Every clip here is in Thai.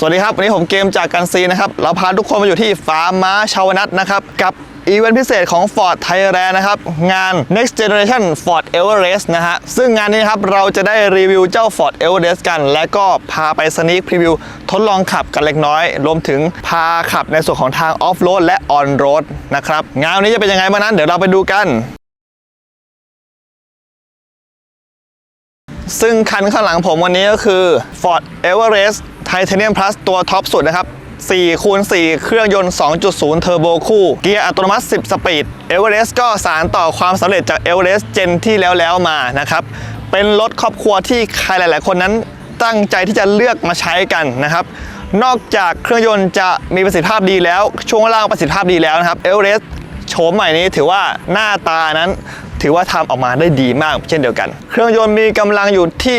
สวัสดีครับ วันนี้ผมเกมจากกันซีนะครับ เราพาทุกคนมาอยู่ที่ฟาร์มม้าชาวนัทนะครับ กับอีเวนต์พิเศษของ Ford Thailand นะครับ งาน Next Generation Ford Everest นะฮะ ซึ่งงานนี้ครับ เราจะได้รีวิวเจ้า Ford Everest กัน และก็พาไปสนี k พรีวิว ทดลองขับกันเล็กน้อย รวมถึงพาขับในส่วนของทางออฟโรดและออนโรดนะครับ งานนี้จะเป็นยังไงบ้างนั้น เดี๋ยวเราไปดูกัน ซึ่งคันข้างหลังผมวันนี้ก็คือ Ford Everest Titanium Plus ตัวท็อปสุดนะครับ4คูณ4เครื่องยนต์ 2.0 เทอร์โบคู่ เกียร์อัตโนมัติ 10 สปีด Everest ก็สารต่อความสำเร็จจาก Everest เจนที่แล้วแล้วมานะครับ เป็นรถครอบครัวที่ใครหลาย ๆ คนนั้นตั้งใจที่จะเลือกมาใช้กันนะครับ นอกจากเครื่องยนต์จะมีประสิทธิภาพดีแล้ว ช่วงล่างประสิทธิภาพดีแล้วนะครับ Everest โฉมใหม่นี้ถือว่าหน้าตานั้น ถือว่าทำออกมาได้ดีมากเช่นเดียวกัน เครื่องยนต์มีกำลังอยู่ที่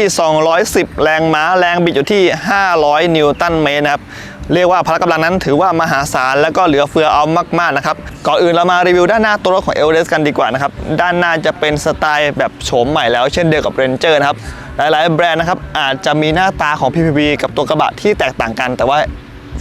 210 แรงม้าแรงบิดอยู่ที่ 500 นิวตันเมตรนะครับเรียกว่าพละกำลังนั้นถือว่ามหาศาลและก็เหลือเฟือเอามากๆนะครับก่อนอื่นเรามารีวิวด้านหน้าตัวรถของ e v e r e s t กันดีกว่านะครับด้านหน้าจะเป็นสไตล์แบบโฉมใหม่แล้วเช่นเดียวกับ Ranger นะครับหลายๆแบรนด์นะครับอาจจะมีหน้าตาของ PPV กับตัวกระบะที่แตกต่างกันแต่ว่า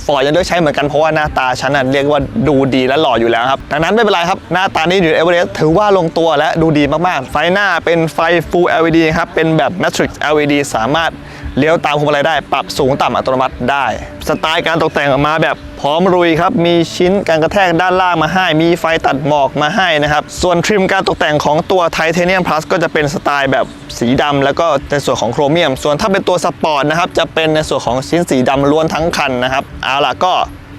ฟอร์ดยังเลือกใช้เหมือนกันเพราะว่าหน้าตาฉันน่ะเรียกว่าดูดีและหล่ออยู่แล้วครับดังนั้นไม่เป็นไรครับ หน้าตานี้อยู่เอเวอเรสต์ถือว่าลงตัวและดูดีมากๆ ไฟหน้าเป็นไฟ Full LED ครับเป็นแบบ Matrix LED สามารถ เลี้ยวตามพวงมาลัยได้ ปรับสูงต่ำอัตโนมัติได้ สไตล์การตกแต่งออกมาแบบพร้อมรุยครับ มีชิ้นการกระแทกด้านล่างมาให้ มีไฟตัดหมอกมาให้นะครับ ส่วนทริมการตกแต่งของตัว Titanium Plus ก็จะเป็นสไตล์แบบสีดำแล้วก็ในส่วนของโครเมียม ส่วนถ้าเป็นตัวสปอร์ตนะครับ จะเป็นในส่วนของชิ้นสีดำล้วนทั้งคันนะครับ เอาล่ะก็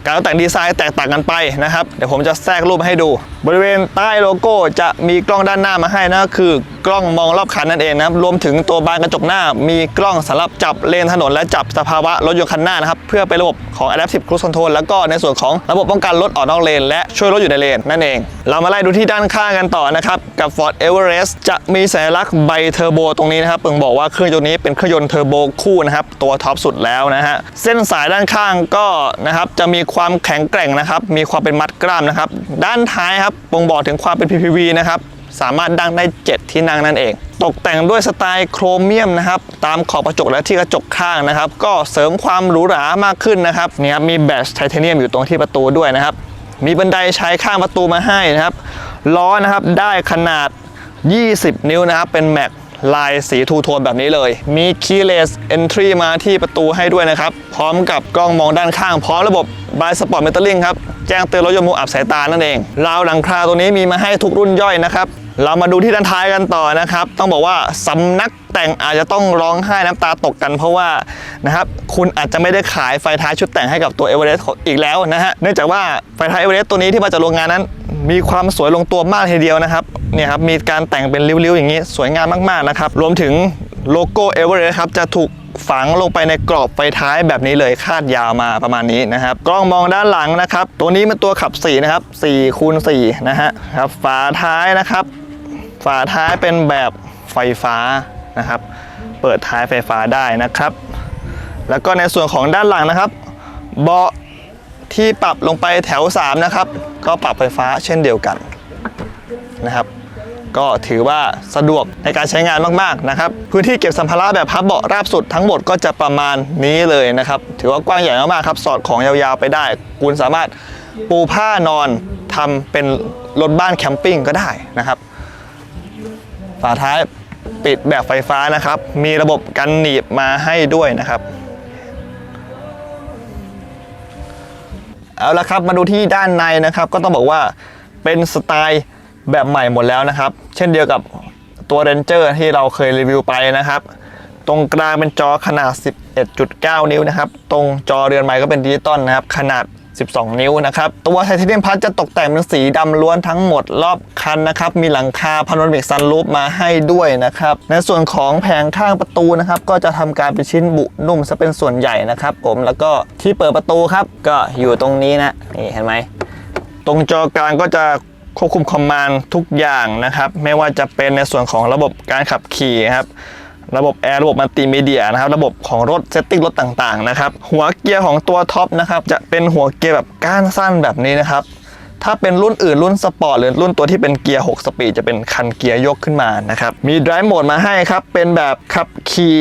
การตกแต่งดีไซน์แตกต่างกันไปนะครับ เดี๋ยวผมจะแทรกรูปให้ดูบริเวณใต้โลโก้จะมีกล้องด้านหน้ามาให้นะก็คือกล้องมองรอบคันนั่นเองนะครับรวมถึงตัวบานกระจกหน้า มีกล้องสำหรับจับเลนถนนและจับสภาวะรถยนต์คันหน้านะครับเพื่อเป็นระบบของ Adaptive Cruise Control แล้วก็ในส่วนของระบบป้องกันรถออกนอกเลน และช่วยรถอยู่ในเลนนั่นเอง เรามาไล่ดูที่ด้านข้างกันต่อนะครับกับ Ford Everest จะมีสัญลักษณ์ใบเทอร์โบตรงนี้นะครับเพิ่งบอกว่าเครื่องยนต์นี้เป็นเครื่องยนต์เทอร์โบคู่นะครับตัวท็อปสุดแล้วนะฮะเส้นสายด้านข้างก็นะครับจะมีความแข็งแกร่งนะครับมีความเป็นมัดกล้ามนะครับด้านท้ายครับบ่งบอกถึงความเป็น PPV นะครับสามารถดังได้ 7 ที่นั่งนั่นเอง ตกแต่งด้วยสไตล์โครเมียมนะครับตามขอบกระจกและที่กระจกข้างนะครับ ก็เสริมความหรูหรามากขึ้นนะครับนี่ครับมีแบชไทเทเนียมอยู่ตรงที่ประตูด้วยนะครับ มีบันไดใช้ข้างประตูมาให้นะครับล้อนะครับได้ขนาด 20 นิ้วนะครับ เป็นแม็กลายสีทูโทนแบบนี้เลย มี keyless entry มาที่ประตูให้ด้วยนะครับ พร้อมกับกล้องมองด้านข้าง พร้อมระบบ by spot metering ครับ แจ้งเตือนรถยนต์มุมอับสายตานั่นเองราวหลังคาตัวนี้มีมาให้ทุกรุ่นย่อยนะครับเรามาดูที่ด้านท้ายกันต่อนะครับ ต้องบอกว่าสำนักแต่งอาจจะต้องร้องไห้น้ำตาตกกันเพราะว่านะครับคุณอาจจะไม่ได้ขายไฟท้ายชุดแต่งให้กับตัวเอเวอเรสต์อีกแล้วนะฮะเนื่องจากว่าไฟท้ายเอเวอเรสต์ตัวนี้ที่มาจากโรงงานนั้น มีความสวยลงตัวมากทีเดียวนะครับเนี่ยครับมีการแต่งเป็นริ้วๆอย่างนี้สวยงามมากๆนะครับรวมถึงโลโก้เอเวอเรสต์ครับจะถูก ฝังลงไปในกรอบไฟท้ายแบบนี้เลยคาดยาวมาประมาณนี้นะครับ กล้องมองด้านหลังนะครับ ตัวนี้เป็นตัวขับ4นะครับ4คูณ4นะฮะครับฝาท้ายนะครับ ฝาท้ายเป็นแบบไฟฟ้านะครับ เปิดท้ายไฟฟ้าได้นะครับ แล้วก็ในส่วนของด้านหลังนะครับเบาะที่ปรับลงไปแถว 3 นะครับ ก็ปรับไฟฟ้าเช่นเดียวกันนะครับ ก็ถือว่าสะดวกในการใช้งานมากๆนะครับพื้นที่เก็บสัมภาระแบบพับเบาะราบสุดทั้งหมดก็จะประมาณนี้เลยนะครับถือว่ากว้างใหญ่มากๆครับสอดของยาวๆไปได้ คุณสามารถปูผ้านอนทำเป็นรถบ้านแคมปิ้งก็ได้นะครับ ฝาท้ายปิดแบบไฟฟ้านะครับ มีระบบกันหนีบมาให้ด้วยนะครับเอาละครับมาดูที่ด้านในนะครับ ก็ต้องบอกว่าเป็นสไตล์ แบบใหม่หมดแล้วนะครับ เช่นเดียวกับตัว Ranger ที่เราเคยรีวิวไปนะครับ ตรงกลางเป็นจอขนาด 11.9 นิ้วนะครับ ตรงจอเรือนไม้ก็เป็นดิจิตอลนะครับ ขนาด 12 นิ้วนะครับ ตัวไทเทเนียมพัทจะตกแต่งเป็นสีดำล้วนทั้งหมดรอบคันนะครับ มีหลังคาพานรามิกซันรูฟมาให้ด้วยนะครับ ในส่วนของแผงข้างประตูนะครับ ก็จะทำการเป็นชิ้นบุนุ่มซะเป็นส่วนใหญ่นะครับ ผม แล้วก็ที่เปิดประตูครับ ก็อยู่ตรงนี้นะ นี่เห็นไหม ตรงจอกลางก็จะ ควบคุมคอมมานด์ทุกอย่างนะครับ ไม่ว่าจะเป็นในส่วนของระบบการขับขี่ครับระบบแอร์ระบบมัลติมีเดียนะครับระบบของรถเซตติ้งรถต่างๆนะครับหัวเกียร์ของตัวท็อปนะครับจะเป็นหัวเกียร์แบบก้านสั้นแบบนี้นะครับถ้าเป็นรุ่นอื่นรุ่นสปอร์ตหรือรุ่นตัวที่เป็นเกียร์ 6 สปีดจะเป็นคันเกียร์ยกขึ้นมานะครับมี drive mode มาให้ครับเป็นแบบขับขี่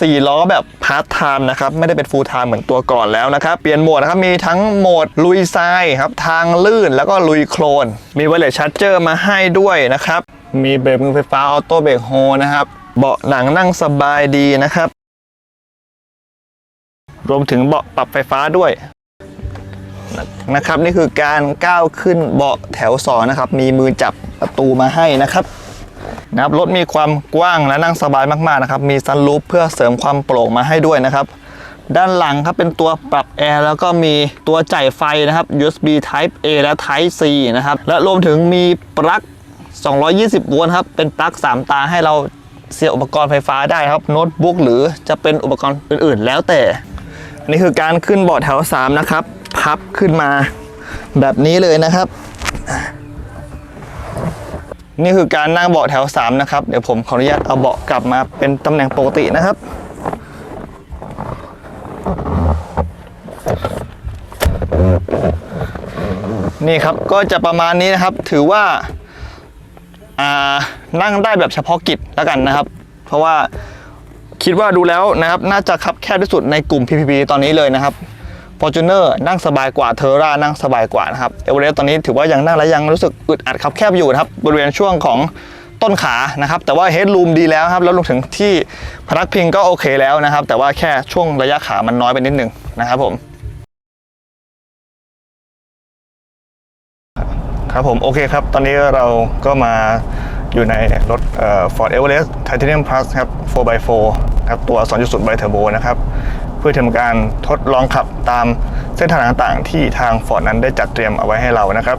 4 ล้อแบบพาร์ทไทม์นะครับ ไม่ได้เป็นฟูลไทม์เหมือนตัวก่อนแล้วนะครับ เปลี่ยนโหมดนะครับ มีทั้งโหมดลุยทรายครับ ทางลื่นแล้วก็ลุยโคลน มีไวเลสชาร์เจอร์มาให้ด้วยนะครับ มีเบรกมือไฟฟ้าออโต้เบรกโฮนะครับ เบาะหนังนั่งสบายดีนะครับ รวมถึงเบาะปรับไฟฟ้าด้วยนะครับ นี่คือการก้าวขึ้นเบาะแถวสองนะครับ มีมือจับประตูมาให้นะครับ นะครับรถมีความกว้างและนั่งสบายมากๆนะครับมีซันรูฟเพื่อเสริมความโปร่งมาให้ด้วยนะครับ ด้านหลังครับเป็นตัวปรับแอร์แล้วก็มีตัวจ่ายไฟนะครับ USB Type A และ Type C นะครับและรวมถึงมีปลั๊ก 220 โวลต์ครับเป็นปลั๊ก 3 ตาให้เราเสียบอุปกรณ์ไฟฟ้าได้ครับโน้ตบุ๊กหรือจะเป็นอุปกรณ์อื่นๆ แล้วแต่นี่คือการขึ้นเบาะแถว 3 นะครับ พับขึ้นมาแบบนี้เลยนะครับ นี่คือการนั่งเบาะแถว 3 นะครับ เดี๋ยวผมขออนุญาตเอาเบาะกลับมาเป็นตำแหน่งปกตินะครับ นี่ครับก็จะประมาณนี้นะครับ ถือว่าานั่งได้แบบเฉพาะกิจแล้วกันนะครับ เพราะว่าคิดว่าดูแล้วนะครับ น่าจะคับแคบที่สุดในกลุ่ม PPP ตอนนี้เลยนะครับ Fortuner นั่งสบายกว่า t e r a นั่งสบายกว่านะครับ e v e r e s t ตอนนี้ถือว่ายังนั่งและยังรู้สึกอึดอัดครับแคบอยู่นะครับบริเวณช่วงของต้นขานะครับแต่ว่า Headroom ดีแล้วครับแล้วรวมถึงที่พนักพิงก็โอเคแล้วนะครับ แต่ว่าแค่ช่วงระยะขามันน้อยไปนิดนึงนะครับผมครับผมโอเคครับ ตอนนี้เราก็มาอยู่ในรถเอ่อ Ford Everest Titanium Plus ครับ 4x4 ครับตัว 2.0ไบเทอร์โบนะครับ พื่อทำการทดลองขับตามเส้นทางต่างๆ ที่ทาง Ford นั้นได้จัดเตรียมเอาไว้ให้เรานะครับ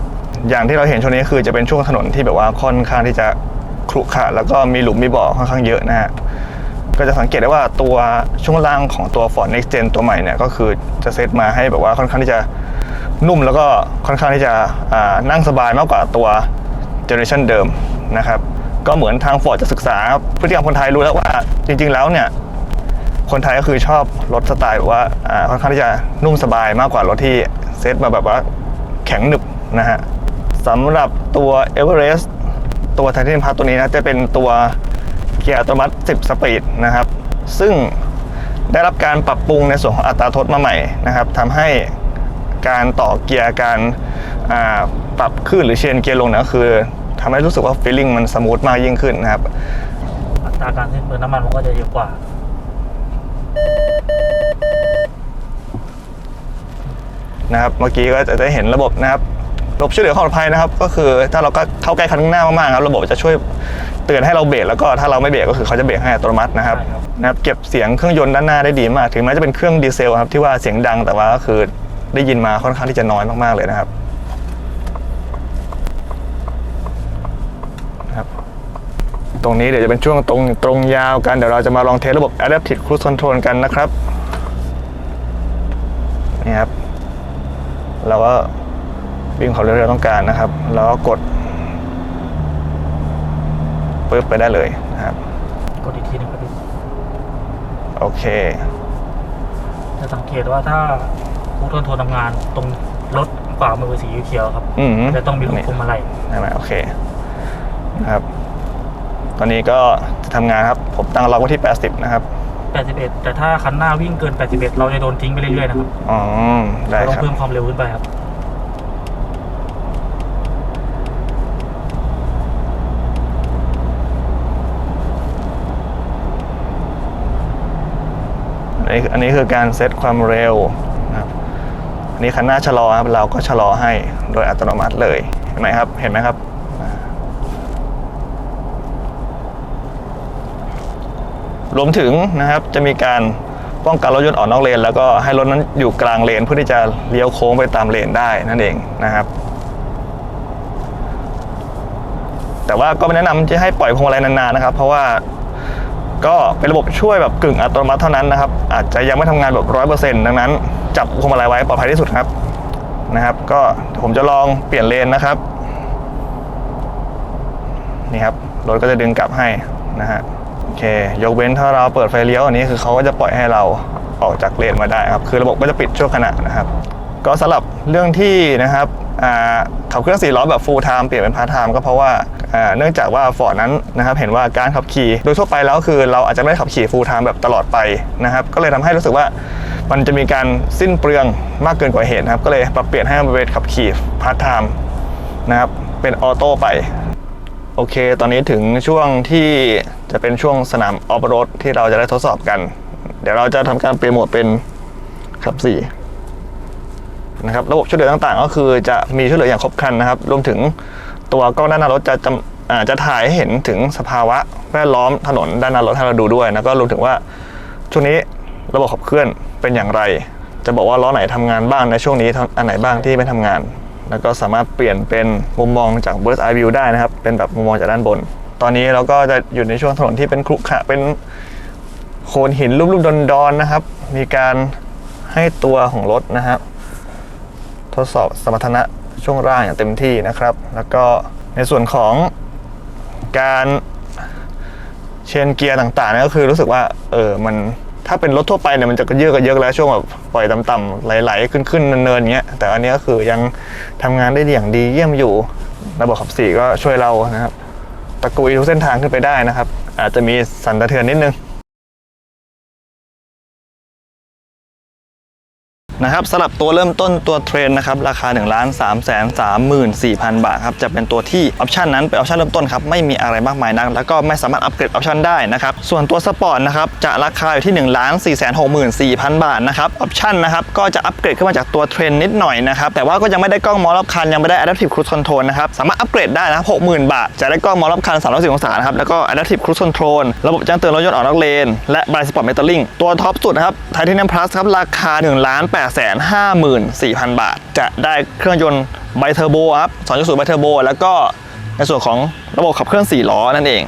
อย่างที่เราเห็นช่วงนี้คือจะเป็นช่วงถนนที่แบบว่าค่อนข้างที่จะขรุขระแล้วก็มีหลุมมีบ่อค่อนข้างเยอะนะฮะก็จะสังเกตได้ว่าตัวช่วงล่างของตัว Ford Next Gen ตัวใหม่เนี่ยก็คือจะเซตมาให้แบบว่าค่อนข้างที่จะนุ่มแล้วก็ค่อนข้างที่จะนั่งสบายมากกว่าตัวเจเนอเรชันเดิมนะครับก็เหมือนทาง Ford จะศึกษาพฤติกรรมคนไทยรู้แล้วว่าจริง ๆ แล้วเนี่ย คนไทยก็คือชอบรถสไตล์แบบว่าค่อนข้างที่จะนุ่มสบายมากกว่ารถที่เซตมาแบบว่าแข็งหนึบนะฮะสำหรับตัว Everest ตัว Titanium Plus ตัวนี้นะจะเป็นตัวเกียร์อัตโนมัติ 10 สปีดนะครับ ซึ่งได้รับการปรับปรุงในส่วนของอัตราทดมาใหม่นะครับทำให้การต่อเกียร์การปรับขึ้นหรือเชนเกียร์ลงนี่ยก็คือทำให้รู้สึกว่าฟีลลิ่งมันสมูทมากยิ่งขึ้นนะครับ อัตราการสิ้นเปลืองน้ำมันมันก็จะเยอะกว่า นะครับ เมื่อกี้ก็จะได้เห็นระบบนะครับระบบช่วยเหลือความปลอดภัยนะครับ ก็คือถ้าเราก็เข้าใกล้คันข้างหน้ามากๆครับระบบจะช่วยเตือนให้เราเบรกแล้วก็ถ้าเราไม่เบรกก็คือเขาจะเบรกให้อัตโนมัตินะครับนะครับ เก็บเสียงเครื่องยนต์ด้านหน้าได้ดีมาก ถึงแม้จะเป็นเครื่องดีเซลครับที่ว่าเสียงดังแต่ว่าก็คือได้ยินมาค่อนข้างที่จะน้อยมากๆเลยนะครับนะครับตรงนี้เดี๋ยวจะเป็นช่วงตรงตรงยาวกันเดี๋ยวเราจะมาลองเทสระบบ Adaptive Cruise Control กันนะครับนี่ครับ เราก็วิ่งความเร็วที่เราต้องการนะครับ แล้วก็กดปึ๊บไปได้เลยนะครับ กดอีกทีหนึงก็ดีโอเค จะสังเกตว่าถ้าผู้ทนโทนทำงานตรงรถขวามือสีเขียวๆครับอืมจะต้องมีลูกพวงมาลัยใช่ไหมโอเคนะครับ ตอนนี้ก็จะทำงานครับ ผมตั้งล็อกไว้ที่ 80 นะครับ 81 แต่ถ้าคันหน้าวิ่งเกิน 81 เราจะโดนทิ้งไปเรื่อยๆนะครับอ๋อได้เราต้อคงรับ เพิ่มความเร็วขึ้นไปครับ อันนี้อันนี้คือการเซตความเร็วนะครับ อันนี้คันหน้าชะลอครับเราก็ชะลอให้โดยอัตโนมัติเลย เห็นไหมครับ เห็นไหมครับ รวมถึงนะครับจะมีการป้องกันรถยนต์ออกนอกเลน แล้วก็ให้รถนั้นอยู่กลางเลนเพื่อที่จะเลี้ยวโค้งไปตามเลนได้นั่นเองนะครับ แต่ว่าก็ไม่แนะนำที่ให้ปล่อยพวงมาลัยนานๆนะครับ เพราะว่าก็เป็นระบบช่วยแบบกึ่งอัตโนมัติเท่านั้นนะครับ อาจจะยังไม่ทำงานแบบร้อยเปอร์เซ็นต์ดังนั้น จับพวงมาลัยไว้ปลอดภัยที่สุดครับนะครับ ก็ผมจะลองเปลี่ยนเลนนะครับนี่ครับรถก็จะดึงกลับให้นะฮะ อเค ยกเว้นถ้าเราเปิดไฟเลี้ยวอันนี้คือเขาก็จะปล่อยให้เราออกจากเลนมาได้ครับ คือระบบก็จะปิดชั่วขณะนะครับ ก็สำหรับเรื่องที่นะครับอ่าขับเครื่องสี่ล้อแบบ full time เปลี่ยนเป็น part time ก็เพราะว่าเนื่องจากว่าฟอร์ดนั้นนะครับเห็นว่าการขับขี่โดยทั่วไปแล้วคือเราอาจจะไม่ได้ขับขี่ฟูลไทม์แบบตลอดไปนะครับก็เลยทำให้รู้สึกว่ามันจะมีการสิ้นเปลืองมากเกินกว่าเหตุนะครับก็เลยปรับเปลี่ยนให้มันเป็นขับขี่พาร์ทไทม์นะครับเป็นออโต้ไปโอเค ตอนนี้ถึงช่วงที่ จะเป็นช่วงสนามออฟโรดที่เราจะได้ทดสอบกัน เดี๋ยวเราจะทำการเปลี่ยนโหมดเป็นขับสี่นะครับระบบช่วยเหลือต่างๆ ก็คือจะมีช่วยเหลืออย่างครบครันนะครับ รวมถึงตัวกล้องด้านหน้ารถจะจำจะถ่ายให้เห็นถึงสภาวะแวดล้อมถนนด้านหน้ารถให้เราดูด้วยแล้วก็รวมถึงว่าช่วงนี้ระบบขับเคลื่อนเป็นอย่างไร จะบอกว่าล้อไหนทำงานบ้างในช่วงนี้อันไหนบ้างที่ไม่ทำงาน แล้วก็สามารถเปลี่ยนเป็นมุมมองจาก Bird's Eye View ได้นะครับ เป็นแบบมุมมองจากด้านบน ตอนนี้เราก็จะอยู่ในช่วงถนนที่เป็นครุขระเป็นโขนหินลุ่มๆดอนๆนะครับ มีการให้ตัวของรถนะครับ ทดสอบสมรรถนะช่วงล่างอย่างเต็มที่นะครับ แล้วก็ในส่วนของการเชนเกียร์ต่างๆนี่ก็คือรู้สึกว่าเออมันถ้าเป็นรถทั่วไปเนี่ยมันจะกระเยอะกระเยอะแล้วช่วงแบบปล่อยต่ำๆไหลๆขึ้นๆเนินๆอย่างเงี้ยแต่อันนี้ก็คือยังทำงานได้อย่างดีเยี่ยมอยู่ ระบบขับสี่ก็ช่วยเรานะครับ ตะกุยทุกเส้นทางขึ้นไปได้นะครับ อาจจะมีสั่นสะเทือนนิดนึง นะครับสำหรับตัวเริ่มต้นตัวเทรนนะครับราคา1นึ่งล้านสามแสนสามหมื่นสี่พันบาทครับจะเป็นตัวที่ออปชันนั้นเป็นออปชันเริ่มต้นครับไม่มีอะไรมากมายนักแล้วก็ไม่สามารถอัปเกรดออปชันได้นะครับส่วนตัวสปอร์ตนะครับจะราคาอยู่ที่1นึ่งล้านสี่แสนหกหมื่นสี่พันบาทนะครับออปชันนะครับก็จะอัปเกรดขึ้นมาจากตัวเทรนนิดหน่อยนะครับแต่ว่าก็ยังไม่ได้กล้องมองรอบคันยังไม่ได้ Adaptive Cruise Control นะครับสามารถอัปเกรดได้นะหกหมื่นบาท จะได้กล้องมองรอบคัน360องศานะครับแล้วก็ Adaptive Cruise Control ระบบแจ้งเตือนรถยนต์ออกนอกเลน และ Blind Spot Metering ตัวท็อปสุดนะครับ Titanium Plus ครับราคา1 8 5 4 0 0 0 บาท จะได้เครื่องยนต์ไบเทอร์โบครับ2.0ไบเทอร์โบแล้วก็ในส่วนของระบบขับเคลื่อน4ล้อนั่นเอง